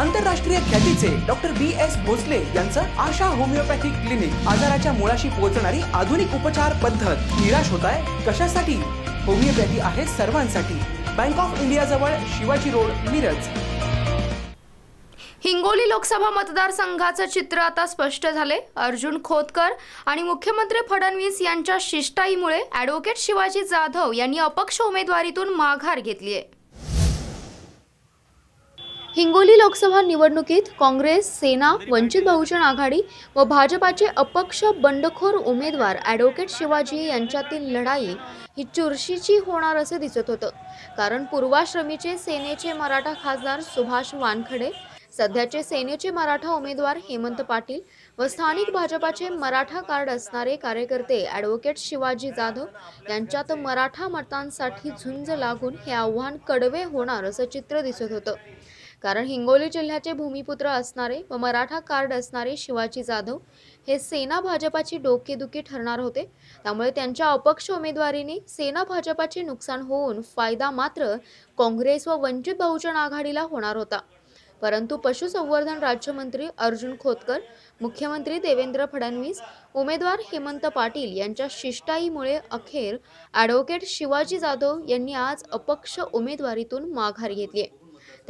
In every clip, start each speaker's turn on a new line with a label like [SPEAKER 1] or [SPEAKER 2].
[SPEAKER 1] आंतरराष्ट्रीय ख्यातीचे doctor B S Bhosale यांचं आशा होमिओपॅथिक क्लिनिक आजाराच्या मुळाशी पोहोचणारी आधुनिक उपचार पद्धत. निराश होत आहे कशासाठी? होमिओपॅथी आहे सर्वांसाठी. बँक ऑफ इंडिया जवळ शिवाजी रोड मिरज.
[SPEAKER 2] हिंगोली लोकसभा मतदारसंघाचं चित्र आता स्पष्ट झाले. अर्जुन खोतकर आणि मुख्यमंत्री फडणवीस यांच्या शिष्टाईमुळे ॲडव्होकेट शिवाजी जाधव यांनी अपक्ष उमेदवारीतून माघार घेतली आहे हिंगोली लोकसभा निवडणुकीत काँग्रेस सेना वंचित बहुजन आघाडी व भाजपाचे अपक्ष बंडखोर उमेदवार ॲडव्होकेट शिवाजी यांच्यातील लढाई ही चुरशीची होणार असे दिसत होतं. कारण पूर्वाश्रमीचे सेनेचे मराठा खासदार सुभाष वानखडे सध्याचे सेनेचे मराठा उमेदवार हेमंत पाटील व स्थानिक भाजपाचे मराठा कार्ड असणारे कार्यकर्ते ॲडव्होकेट शिवाजी जाधव यांच्यात मराठा मतांसाठी झुंज लागून हे आव्हान कडवे होणार असं चित्र दिसत होतं. कारण हिंगोली जिल्ह्याचे भूमिपुत्र असणारे व मराठा कार्ड असणारे शिवाजी जाधव हे सेना भाजपाची डोकेदुखी ठरणार होते. त्यामुळे त्यांच्या अपक्ष उमेदवारीने सेना भाजपाचे नुकसान होऊन फायदा मात्र काँग्रेस व वंचित बहुजन आघाडीला होणार होता. परंतु पशुसंवर्धन राज्यमंत्री अर्जुन खोतकर मुख्यमंत्री देवेंद्र फडणवीस उमेदवार हेमंत पाटील यांच्या शिष्टाईमुळे अखेर ॲडव्होकेट शिवाजी जाधव यांनी आज अपक्ष उमेदवारीतून माघार घेतली आहे.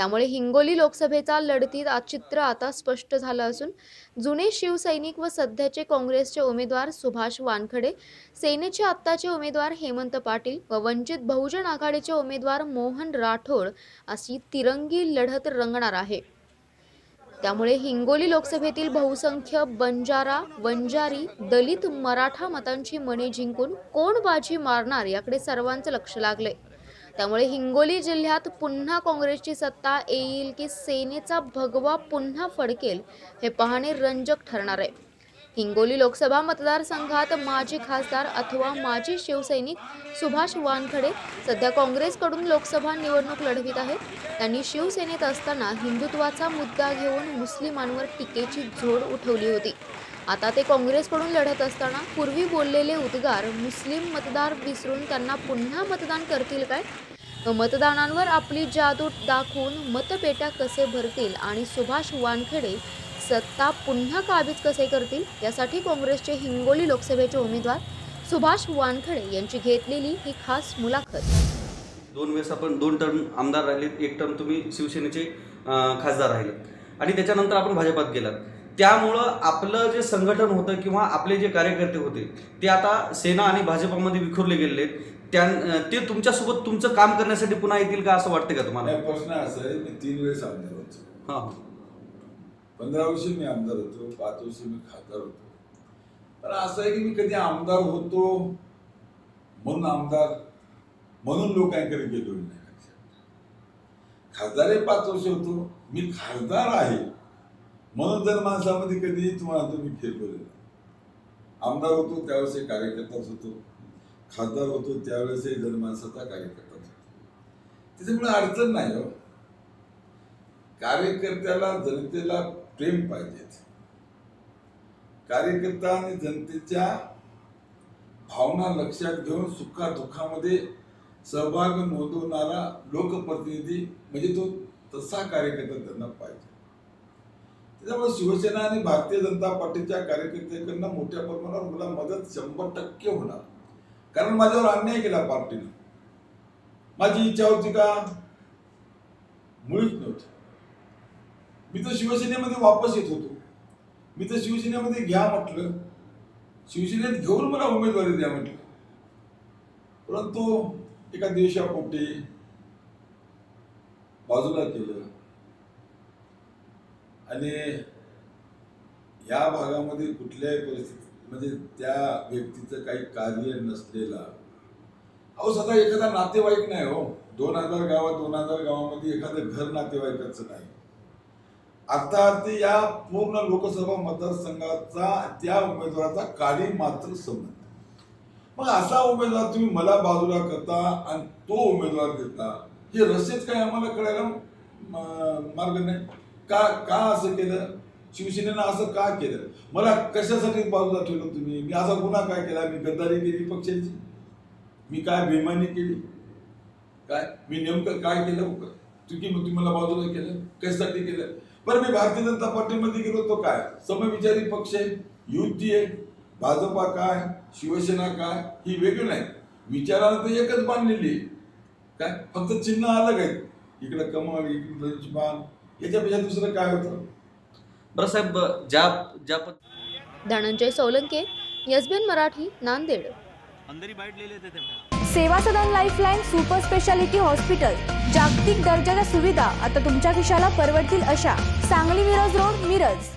[SPEAKER 2] त्यामुळे हिंगोली लोकसभेचा लढतीत चित्र आता स्पष्ट झालं असून जुने शिवसैनिक व सध्याचे काँग्रेसचे उमेदवार सुभाष वानखडे सेनेचे आत्ताचे उमेदवार हेमंत पाटील व वंचित बहुजन आघाडीचे उमेदवार मोहन राठोड अशी तिरंगी लढत रंगणार आहे. त्यामुळे हिंगोली लोकसभेतील बहुसंख्य बंजारा वंजारी दलित मराठा मतांची मने जिंकून कोण बाजी मारणार याकडे सर्वांचं लक्ष लागले त्यामुळे हिंगोली जिल्ह्यात पुन्हा काँग्रेसची सत्ता येईल की सेनेचा भगवा पुन्हा फडकेल हे पाहणे रंजक ठरणार आहे. हिंगोली लोकसभा मतदारसंघात माजी खासदार अथवा माजी शिवसैनिक सुभाष वानखडे सध्या काँग्रेसकडून लोकसभा निवडणूक लढवित आहेत. त्यांनी शिवसेनेत असताना हिंदुत्वाचा मुद्दा घेऊन मुस्लिमांवर टीकेची झोड उठवली होती. आता ते काँग्रेसकडून लढत असताना पूर्वी बोललेले उद्गार मुस्लिम मतदार विसरून त्यांना पुन्हा मतदान करतील काय? मतदानांवर आपली जादू दाखवून मतपेट्या कसे भरतील आणि सुभाष वानखेडे सत्ता पुन्हा काबीज कसे करतील? यासाठी काँग्रेसचे हिंगोली लोकसभेचे उमेदवार सुभाष वानखडे यांची घेतलेली ही खास मुलाखत.
[SPEAKER 3] दोन वेळेस आपण दोन टर्म आमदार राहिलेत. एक टर्म तुम्ही शिवसेनेचे खासदार राहिलेत. आणि त्याच्यानंतर आपण भाजपात गेलात. त्यामुळं आपलं जे संघटन होतं किंवा आपले जे कार्यकर्ते होते ते आता सेना आणि भाजपामध्ये विखुरले गेलेले आहेत. त्या ते तुमच्यासोबत तुमचं काम करण्यासाठी पुन्हा येतील का असं वाटतं का तुम्हाला?
[SPEAKER 4] नाही प्रश्न असा आहे मी तीन वेळेस आमदार होतो.
[SPEAKER 3] हां
[SPEAKER 4] पंधरा वर्षी मी आमदार होतो पाच वर्षी मी खासदार होतो. पण असं आहे की मी कधी आमदार होतो म्हणून आमदार म्हणून लोकांकडे गेलो नाही. खासदार पाच वर्ष होतो मी खासदार आहे म्हणून जर माणसामध्ये कधी तुम्हाला तुम्ही नाही. आमदार होतो त्यावेळेस एक कार्यकर्ताच होतो. खासदार होतो त्यावेळेसही जनमानसाचा कार्यकर्ताच होतो. त्याच्यामुळे अडचण नाही हो. कार्यकर्त्याला जनतेला प्रेम पाहिजेत कार्यकर्ता आणि जनतेच्या भावना लक्षात घेऊन सुखा दुःखामध्ये सहभाग नोंदवणारा लोकप्रतिनिधी म्हणजे तो तसा कार्यकर्ता त्यांना पाहिजे. त्याच्यामुळे शिवसेना आणि भारतीय जनता पार्टीच्या कार्यकर्त्यांकडनं मोठ्या प्रमाणावर मला मदत शंभर टक्के होणार. कारण माझ्यावर अन्याय केला पार्टीनं. माझी इच्छा होती का? मुळीच नव्हती. मी तर शिवसेनेमध्ये वापस येत होतो. मी तर शिवसेनेमध्ये घ्या म्हटलं. शिवसेनेत घेऊन मला उमेदवारी द्या म्हटलं. परंतु एका देशापोटी बाजूला केलं. आणि या भागामध्ये कुठल्याही परिस्थितीत म्हणजे त्या व्यक्तीचं काही कार्य नसलेला. अहो सदा एखादा नातेवाईक नाही हो. दोन हजार गावात दोन हजार गावामध्ये एखादं घर नातेवाईकाचं नाही. आता अर्थी या पूर्ण लोकसभा मतदारसंघाचा त्या उमेदवाराचा काळी मात्र संबंध. मग असा उमेदवार तुम्ही मला बाजूला करता आणि तो उमेदवार देता हे रस्तेच काय आम्हाला कळायला मार्ग नाही? का का असं केलं? शिवसेनेनं असं का केलं? मला कशासाठी बाजूला ठेवलं तुम्ही? मी असा गुन्हा काय केला? मी गद्दारी केली पक्षाची? मी काय बेमानी केली? काय? मी नेमकं काय केलं चुकी मग तुम्ही मला बाजूला केलं? कशासाठी केलं? बरं मी भारतीय जनता पार्टीमध्ये गेलो तो काय? समविचारी पक्ष आहे युती आहे भाजपा काय शिवसेना काय ही वेगळी नाही. विचाराला तर एकच बांधलेली काय? फक्त चिन्ह अलग आहेत इकडं कमळ इकडे धनुष्यबाण याच्यापेक्षा दुसरं काय होतं?
[SPEAKER 3] बरं साहेब ज्या ज्या
[SPEAKER 2] धनंजय सोलंके एसबीएन मराठी नांदेड.
[SPEAKER 5] अंदर ही बाइट ले लेते थे मैं
[SPEAKER 6] Seva Sadan lifeline super speciality hospital. जागतिक दर्जाच्या सुविधा आता तुमच्या खिशाला परवडतील अशा सांगली मिरज रोड मिरज.